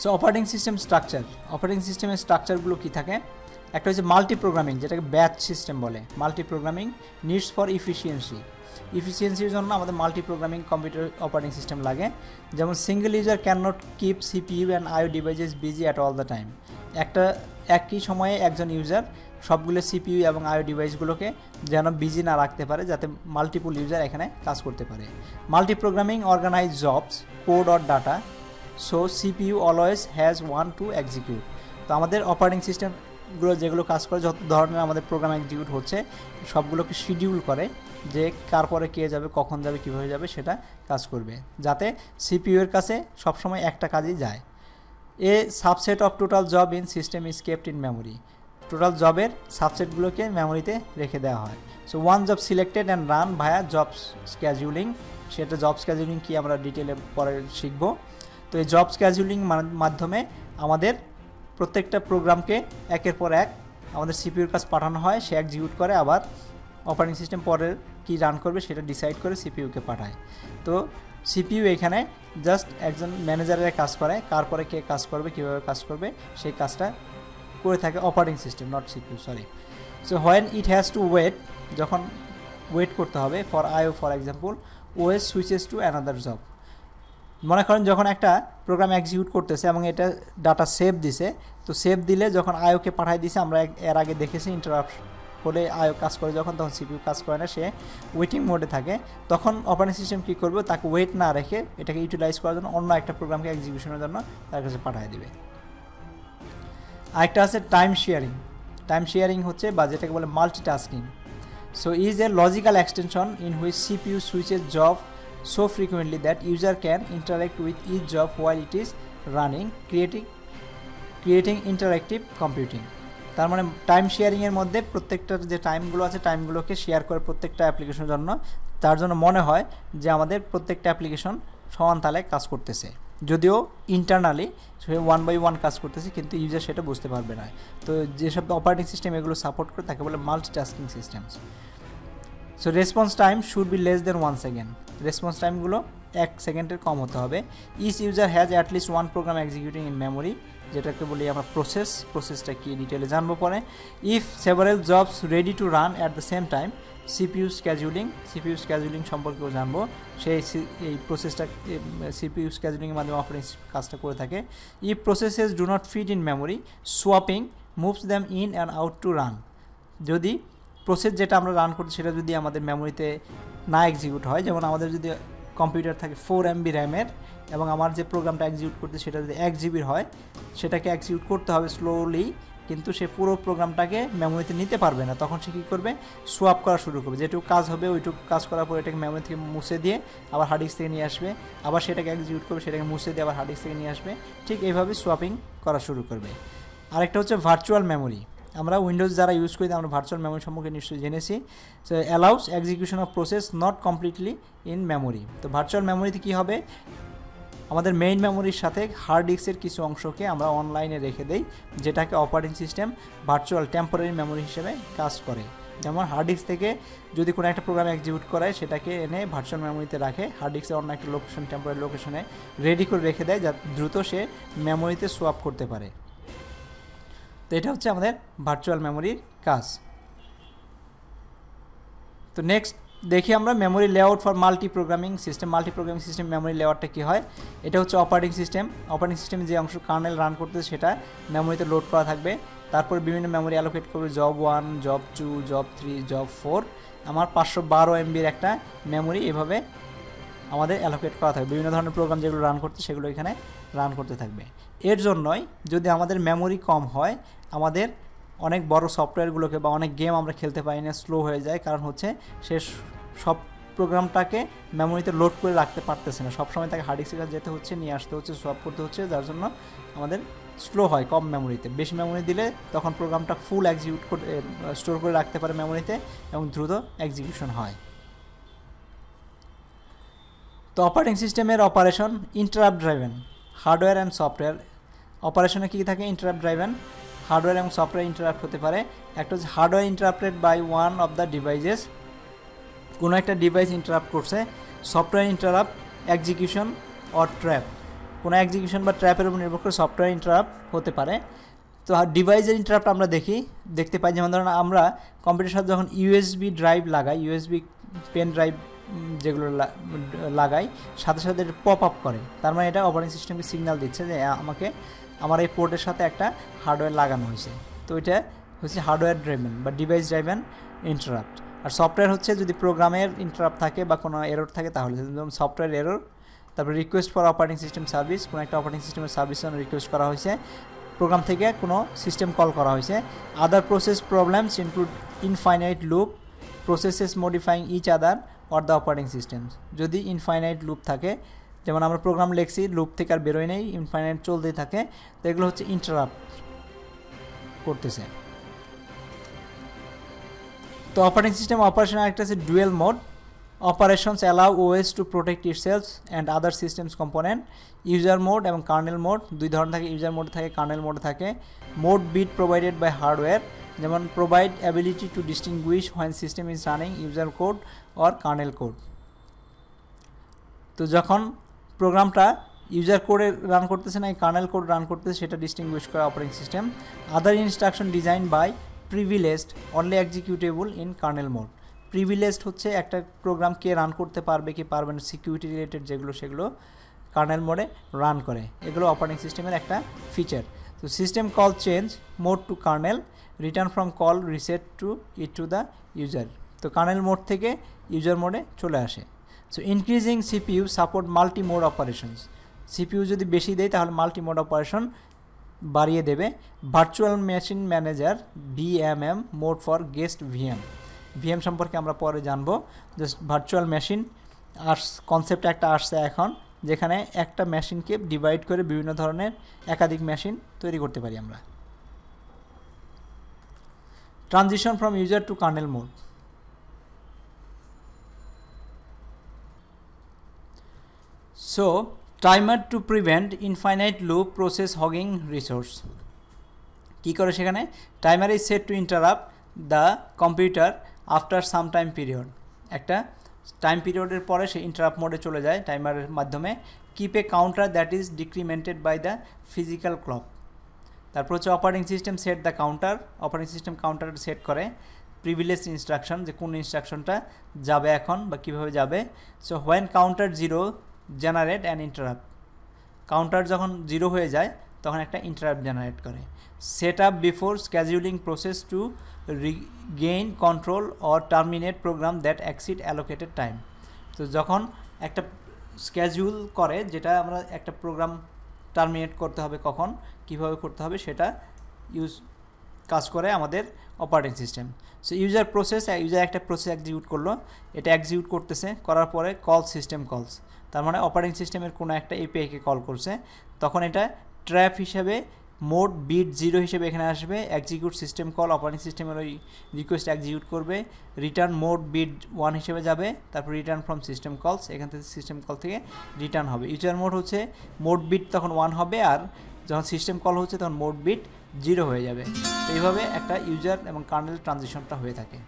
So operating system structure operating সিস্টেমের স্ট্রাকচারগুলো কী থাকে? একটা হচ্ছে মাল্টি প্রোগ্রামিং যেটাকে ব্যাচ সিস্টেম বলে। Multi programming needs for efficiency ইফিসিয়েন্সির জন্য আমাদের multi programming computer operating system লাগে। যেমন single user can not keep CPU and IO devices busy at all the time একটা, একই সময়ে একজন ইউজার সবগুলো সিপিইউ এবং আইও ডিভাইসগুলোকে যেন বিজি না রাখতে পারে, যাতে মাল্টিপুল ইউজার এখানে কাজ করতে পারে। Multi programming organize jobs code or data so CPU always has one to execute তো আমাদের অপারেটিং সিস্টেমগুলো যেগুলো কাজ করে, যত ধরনের আমাদের প্রোগ্রাম এক্সিকিউট হচ্ছে, সবগুলোকে শিডিউল করে যে কার পরে কে যাবে, কখন যাবে, কীভাবে যাবে, সেটা কাজ করবে। যাতে সিপিইউ এর কাছে সবসময় একটা কাজই যায়। A subset of total job in system is kept in memory total জবের সাবসেটগুলোকে মেমোরিতে রেখে দেওয়া হয়। So one job selected and run via job scheduling সেটা জব স্ক্যাজুলিং কি আমরা ডিটেলে পরে শিখব। তো এই জব স্ক্যাজুলিং মাধ্যমে আমাদের প্রত্যেকটা প্রোগ্রামকে একের পর এক আমাদের সিপিউর কাজ পাঠানো হয়। সে এক্সিকিউট করে, আবার অপারেটিং সিস্টেম পরের কি রান করবে সেটা ডিসাইড করে সিপিইউকে পাঠায়। তো সিপিইউ এখানে জাস্ট একজন ম্যানেজারের কাজ করে, কার পরে কে কাজ করবে, কীভাবে কাজ করবে, সেই কাজটা করে থাকে operating system not CPU sorry so when it has to wait যখন ওয়েট করতে হবে for IO for example OS switches to another job মনে করেন যখন একটা প্রোগ্রাম এক্সিকিউট করতেছে এবং এটা ডাটা সেভ দিছে, তো সেভ দিলে যখন আয়োকে পাঠাই দিছে, আমরা এর আগে দেখেছি ইন্টারাপ্ট হলে আয়ো কাজ করে, যখন তখন সিপিউ কাজ করে না, সে ওয়েটিং মোডে থাকে। তখন অপারেটিং সিস্টেম কী করবে? তাকে ওয়েট না রেখে এটাকে ইউটিলাইজ করার জন্য অন্য একটা প্রোগ্রামকে এক্সিকিউশনের জন্য তার কাছে পাঠিয়ে দেবে। আরেকটা আছে টাইম শেয়ারিং টাইম শেয়ারিং হচ্ছে বা যেটাকে বলে multitasking so is a logical extension in which CPU সুইচের job so frequently that user can interact with each job while it is running, creating creating interactive computing. তার মানে time শেয়ারিংয়ের মধ্যে প্রত্যেকটার যে টাইমগুলো আছে টাইমগুলোকে শেয়ার করে প্রত্যেকটা অ্যাপ্লিকেশনের জন্য, তার জন্য মনে হয় যে আমাদের প্রত্যেকটা অ্যাপ্লিকেশন সমান তালে কাজ করতেছে। যদিও ইন্টারনালি সে ওয়ান বাই ওয়ান কাজ করতেছে, কিন্তু ইউজার সেটা বুঝতে পারবে না। তো যেসব অপারেটিং সিস্টেম এগুলো সাপোর্ট করে, তাকে বলে multitasking systems so response time should be less than one second response টাইমগুলো এক সেকেন্ডের কম হতে হবে। Each user has at least one program executing in memory যেটাকে বলি আমরা প্রসেস প্রসেসটা কি ডিটেলে জানব পরে। If several jobs ready to run at the same time CPU scheduling CPU scheduling সম্পর্কেও জানব। সেই এই প্রসেসটা সিপিইউ স্ক্যাজুলিংয়ের মাধ্যমে অপারেটিং কাজটা করে থাকে। If processes do not fit in memory swapping moves them in and out to run যদি প্রসেস যেটা আমরা রান করছি সেটা যদি আমাদের মেমোরিতে না এক্সিকিউট হয়, যেমন আমাদের যদি কম্পিউটার থাকে ফোর এমবি র্যামের এবং আমার যে প্রোগ্রামটা এক্সিকিউট করতে সেটা যদি এক জিবির হয়, সেটাকে এক্সিকিউট করতে হবে স্লোলি কিন্তু সে পুরো প্রোগ্রামটাকে মেমোরিতে নিতে পারবে না। তখন সে কী করবে? সোয়াপ করা শুরু করবে। যেটুকু কাজ হবে ওইটুকু কাজ করার পর এটাকে মেমোরি থেকে মুছে দিয়ে আবার হার্ড ডিস্ক থেকে নিয়ে আসবে। আবার সেটাকে এক্সিকিউট করবে, সেটাকে মুছে দিয়ে আবার হার্ড ডিস্ক থেকে নিয়ে আসবে। ঠিক এইভাবে সোয়াপিং করা শুরু করবে। আরেকটা হচ্ছে ভার্চুয়াল মেমোরি আমরা উইন্ডোজ যারা ইউজ করি, আমরা ভার্চুয়াল মেমোরি সম্পর্কে নিশ্চয়ই জেনেছি। So allows execution of process not completely in memory তো ভার্চুয়াল মেমোরিতে কী হবে? আমাদের মেইন মেমোরির সাথে হার্ড ডিস্কের কিছু অংশকে আমরা অনলাইনে রেখে দেই, যেটাকে operating system virtual temporary memory হিসেবে কাজ করে। যেমন হার্ড ডিস্ক থেকে যদি কোনো একটা প্রোগ্রাম এক্সিকিউট করায়, সেটাকে এনে ভার্চুয়াল মেমোরিতে রাখে। হার্ড ডিস্কের অন্য একটা লোকেশন টেম্পোরারি লোকেশনে রেডি করে রেখে দেয়, যা দ্রুত সে মেমোরিতে সোয়াপ করতে পারে। তো এটা হচ্ছে আমাদের ভার্চুয়াল মেমোরির কাজ। তো নেক্সট দেখি আমরা memory layout for multi programming system multi programming system memory লেআউটটা কী হয়? এটা হচ্ছে অপারেটিং সিস্টেম অপারেটিং সিস্টেমে যে অংশ কার্নেল রান করতেছে সেটা মেমোরিতে লোড করা থাকবে। তারপর বিভিন্ন মেমোরি অ্যালোকেট করবে। Job one job two job three job four আমার পাঁচশো বারো এমবির একটা মেমোরি এভাবে আমাদের অ্যালোকেট করা থাকবে। বিভিন্ন ধরনের প্রোগ্রাম যেগুলো রান করতে সেগুলো এখানে রান করতে থাকবে। এর জন্যই যদি আমাদের মেমোরি কম হয়, আমাদের অনেক বড় সফটওয়্যারগুলোকে বা অনেক গেম আমরা খেলতে পারি না স্লো হয়ে যায়। কারণ হচ্ছে সে সব প্রোগ্রামটাকে মেমোরিতে লোড করে রাখতে পারতেছে না। সবসময় তাকে হার্ড ডিস্কের যেতে হচ্ছে, নিয়ে আসতে হচ্ছে সোয়াপ করতে হচ্ছে, যার জন্য আমাদের স্লো হয় কম মেমোরিতে বেশি মেমোরি দিলে তখন প্রোগ্রামটা ফুল এক্সিকিউট করে স্টোর করে রাখতে পারে মেমোরিতে এবং দ্রুত এক্সিকিউশন হয়। তো অপারেটিং সিস্টেমের operation interrupt driven hardware and software অপারেশনে কী থাকে? ইন্টারাপ্ট ড্রাইভেন হার্ডওয়্যার এবং সফটওয়্যার ইন্টারাপ্ট হতে পারে। একটা হচ্ছে hardware interrupted by one of the devices কোনো একটা ডিভাইস ইন্টারাপ্ট করছে software interrupt execution or trap কোনো এক্সিকিউশন বা ট্র্যাপের উপর নির্ভর করে সফটওয়্যার ইন্টারাপ্ট হতে পারে। তো ডিভাইসের ইন্টারাপ্ট আমরা দেখি, দেখতে পাই যেমন ধরুন আমরা কম্পিউটার সাথে যখন ইউএসবি ড্রাইভ লাগাই ইউএসবি পেন ড্রাইভ যেগুলো লাগাই, সাথে সাথে পপ আপ করে। তার মানে এটা অপারেটিং সিস্টেমকে সিগন্যাল দিচ্ছে যে আমাকে আমার এই পোর্টের সাথে একটা হার্ডওয়্যার লাগানো হয়েছে। তো এটা হচ্ছে হার্ডওয়্যার ড্রাইভেন বা ডিভাইস ড্রাইভেন ইন্টারাপ্ট আর সফটওয়্যার হচ্ছে যদি প্রোগ্রামের ইন্টারাপ্ট থাকে বা কোনো এরর থাকে তাহলে। যেমন সফটওয়্যার এরর তারপরে request for operating system service কোনো একটা অপারেটিং সিস্টেমের সার্ভিস রিকোয়েস্ট করা হয়েছে। প্রোগ্রাম থেকে কোনো সিস্টেম কল করা হয়েছে। Other process problems include infinite loop processes modifying each other or the operating system যদি ইনফাইনাইট লুপ থাকে যেমন আমরা প্রোগ্রাম লিখছি লুপ থেকে আর বেরোয় নেই ইনফাইনাইট চলতেই থাকে, তো এগুলো হচ্ছে ইন্টারাপ্ট করতেছে। তো অপারেটিং সিস্টেম অপারেশন একটা আছে dual mode operations allow allow to protect protect self and other systems component user mode এবং কার্নেল মোড দুই ধরনের থাকে ইউজার মোড থাকে কার্নেল মোড থাকে। Mode bit provided by hardware যেমন provide ability to distinguish when system is running user code or kernel code তো যখন প্রোগ্রামটা ইউজার কোডে রান করতেছে না, এই কার্নেল কোড রান করতেছে, সেটা ডিস্টিংগুইশ করে operating system other instruction design by privileged only executable in kernel mode privileged হচ্ছে একটা প্রোগ্রাম কে রান করতে পারবে কি পারবে না সিকিউরিটি রিলেটেড যেগুলো সেগুলো কার্নেল মোডে রান করে। এগুলো অপারেটিং সিস্টেমের একটা ফিচার তো system call change mode to kernel return from call reset to it to the user তো কার্নেল মোড থেকে ইউজার মোডে চলে আসে। So increasing CPU support multi mode operations CPU যদি বেশি দেয়, তাহলে মাল্টি মোড অপারেশন বাড়িয়ে দেবে। Virtual machine manager VMM mode for guest VM VM সম্পর্কে আমরা পরে জানব। Just virtual machine as concept একটা আসছে এখন, যেখানে একটা মেশিনকে ডিভাইড করে বিভিন্ন ধরনের একাধিক মেশিন তৈরি করতে পারি আমরা। Transition from user to kernel mode so timer to prevent infinite loop process hogging resource কী করে সেখানে? Timer is set to interrupt the computer after some time period একটা টাইম পিরিয়ডের পরে সে ইন্টারাপ্ট মোডে চলে যায় টাইমারের মাধ্যমে। Keep a counter that is decremented by the physical clock তারপর হচ্ছে operating system set the counter operating system counter set করে প্রিভিলেজ ইনস্ট্রাকশন যে কোন ইনস্ট্রাকশনটা যাবে এখন বা কীভাবে যাবে। So when counter zero generate and interrupt counter যখন জিরো হয়ে যায়, তখন একটা ইন্টারাপ্ট জেনারেট করে। Set up before scheduling process to regain control or terminate program that exceed allocated time তো যখন একটা স্ক্যাজুল করে, যেটা আমরা একটা প্রোগ্রাম টার্মিনেট করতে হবে কখন, কীভাবে করতে হবে সেটা ইউজ কাজ করে আমাদের operating system so user process user একটা প্রসেস এক্সিকিউট করল। এটা এক্সিকিউট করতেছে, করার পরে কল সিস্টেম কলস তার মানে অপারেটিং সিস্টেমের কোনো একটা এপিআইকে কল করছে। তখন এটা ট্র্যাপ হিসাবে মোড বিট জিরো হিসেবে এখানে আসবে। এক্সিকিউট সিস্টেম কল অপারেটিং সিস্টেমের ওই রিকোয়েস্ট এক্সিকিউট করবে। রিটার্ন মোড বিট ওয়ান হিসেবে যাবে। তারপর রিটার্ন ফ্রম সিস্টেম কলস এখান থেকে সিস্টেম কল থেকে রিটার্ন হবে। ইউজার মোড হচ্ছে মোড বিট তখন ওয়ান হবে আর যখন সিস্টেম কল হচ্ছে, তখন মোড বিট জিরো হয়ে যাবে। এইভাবে একটা ইউজার এবং কার্নেল ট্রানজেকশনটা হয়ে থাকে।